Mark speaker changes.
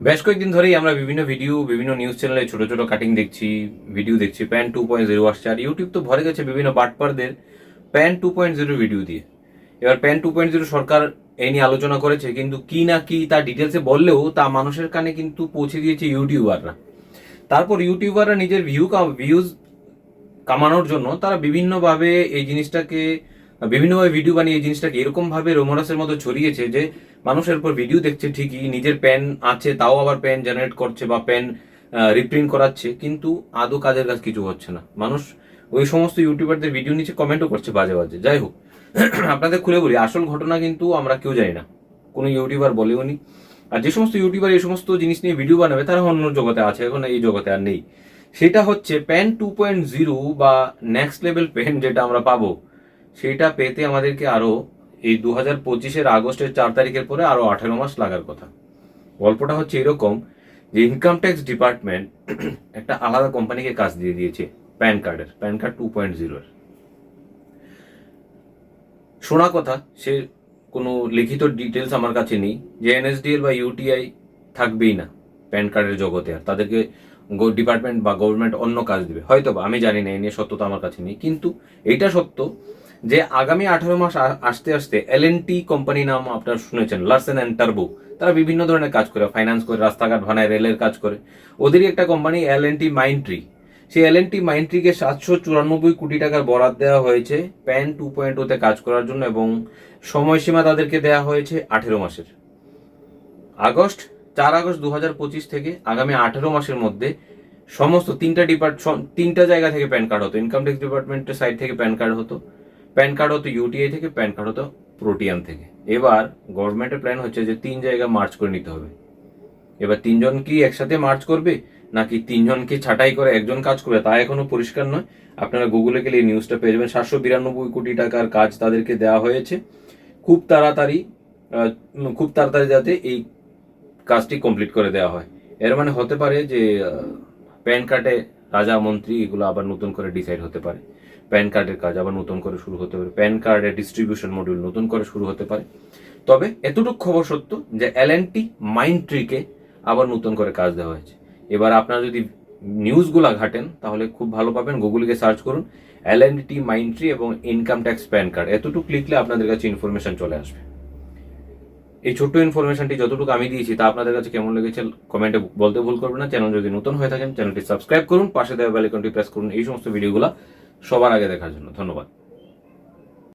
Speaker 1: বেশ কয়েকদিন ধরেই আমরা বিভিন্ন ভিডিও বিভিন্ন নিউজ চ্যানেলে ছোট ছোট কাটিং দেখছি ভিডিও দেখছি। প্যান টু পয়েন্ট জিরো আসছে, আর ইউটিউব তো ভরে গেছে বিভিন্ন বাটপারদের PAN two point zero video দিয়ে। এবার প্যান টু পয়েন্ট জিরো সরকার এই নিয়ে আলোচনা করেছে, কিন্তু কি না কি তার ডিটেলসে বললেও তা মানুষের কানে কিন্তু পৌঁছে দিয়েছে ইউটিউবাররা তারপর ইউটিউবাররা নিজের ভিউ ভিউজ কামানোর জন্য তারা বিভিন্নভাবে এই জিনিসটাকে বিভিন্নভাবে ভিডিও বানিয়ে জিনিসটাকে এরকম ভাবে রোমরাসের মতো ছড়িয়েছে যে মানুষের উপর ভিডিও দেখছে ঠিকই, নিজের প্যান আছে, তাও আবার প্যান জেনারেট করছে বা প্যান রিপ্রিন্ট করাচ্ছে, কিন্তু আদৌ কাজের কাজ কিছু হচ্ছে না। মানুষ ওই সমস্ত ইউটিউবারদের ভিডিও নিচে কমেন্টও করছে বাজে বাজে। যাই হোক, আপনাদের খুলে বলি, আসল ঘটনা কিন্তু আমরা কেউ জানি না। কোনো ইউটিউবার বলেও নি। আর যে সমস্ত ইউটিউবার এই সমস্ত জিনিস নিয়ে ভিডিও বানাবে, তারা অন্য জগতে আছে, এখন এই জগতে আর নেই। সেটা হচ্ছে প্যান টু পয়েন্ট জিরো বা নেক্সট লেভেল পেন যেটা আমরা পাবো। সেটা পেতে আমাদেরকে আরও এই দু হাজার পঁচিশের আগস্টের চার তারিখের পরে আরও আঠেরো মাস লাগার কথা। গল্পটা হচ্ছে এরকম যে ইনকাম ট্যাক্স ডিপার্টমেন্ট একটা আলাদা কোম্পানিকে কাজ দিয়ে দিয়েছে প্যান কার্ডের, প্যান কার্ড টু পয়েন্ট জিরোর। শোনা কথা, সে কোনো লিখিত ডিটেলস আমার কাছে নেই, যে এনএসডিএল বা ইউটিআই থাকবেই না প্যান কার্ডের জগতে, আর তাদেরকে ডিপার্টমেন্ট বা গভর্নমেন্ট অন্য কাজ দেবে। হয়তো বা আমি জানি না, এ নিয়ে সত্যতা আমার কাছে নেই, কিন্তু এইটা সত্য যে আগামী আঠারো মাস আসতে আসতে এল এন টি কোম্পানি নাম আপনারা শুনেছেন লার্সেন অ্যান্ড টার্বো তারা বিভিন্ন ধরনের কাজ করে ফাইন্যান্স করে, রাস্তাঘাট বানায় রেলের কাজ করে। ওদেরই একটা কোম্পানি এল এন টি মাইন্ট্রি সেই এল এন টি মাইন্ট্রিকে সাতশো চুরানব্বই কোটি টাকার বরাদ দেওয়া হয়েছে প্যান টু পয়েন্ট ওতে কাজ করার জন্য এবং সময়সীমা তাদেরকে দেওয়া হয়েছে আঠেরো মাসের। আগস্ট, চার আগস্ট দু হাজার পঁচিশ থেকে আগামী আঠেরো মাসের মধ্যে সমস্ত তিনটা ডিপার্ট তিনটা জায়গা থেকে প্যান কার্ড হতো। ইনকাম ট্যাক্স ডিপার্টমেন্টের সাইড থেকে প্যান কার্ড হতো। প্যান কার্ড হতো ইউটিআই থেকে, প্যান কার্ড হতো প্রোটিয়াম থেকে। এবার গভর্নমেন্টের প্ল্যান হচ্ছে যে তিন জায়গা মার্চ করে নিতে হবে। এবার তিনজন কি একসাথে মার্চ করবে, নাকি তিনজনকে ছাঁটাই করে একজন কাজ করবে, তা এখনও পরিষ্কার নয়। আপনারা গুগলে গেলে নিউজটা পেয়ে যাবেন। সাতশো বিরানব্বই কোটি টাকার কাজ তাদেরকে দেওয়া হয়েছে। খুব তাড়াতাড়ি খুব তাড়াতাড়ি যাতে এই কাজটি কমপ্লিট করে দেওয়া হয়। এর মানে হতে পারে যে প্যান কার্ডে রাজা, মন্ত্রী, এগুলো আবার নতুন করে ডিসাইড হতে পারে। প্যান কার্ডের কাজ আবার নতুন করে শুরু হতে পারে। প্যান কার্ডের ডিস্ট্রিবিউশন মডিউল নতুন করে শুরু হতে পারে। তবে এতটুকু খবর সত্য যে এল এন টি মাইন্ড ট্রিকে আবার নতুন করে কাজ দেওয়া হয়েছে। এবার আপনারা যদি নিউজগুলা ঘাটেন, তাহলে খুব ভালো পাবেন। গুগলকে সার্চ করুন L N T Mindtree এবং ইনকাম ট্যাক্স প্যান কার্ড এতটুকু লিখলে আপনাদের কাছে ইনফরমেশন চলে আসবে। এই ছোট্ট ইনফরমেশনটি যতটুকু আমি দিয়েছি তা আপনাদের কাছে কেমন লেগেছে কমেন্টে বলতে ভুল করবেন না। চ্যানেল যদি নতুন হয়ে থাকেন চ্যানেলটি সাবস্ক্রাইব করুন, পাশে দেওয়া বেলাইকনটি প্রেস করুন। এই সমস্ত ভিডিওগুলো সবার আগে দেখার জন্য। ধন্যবাদ।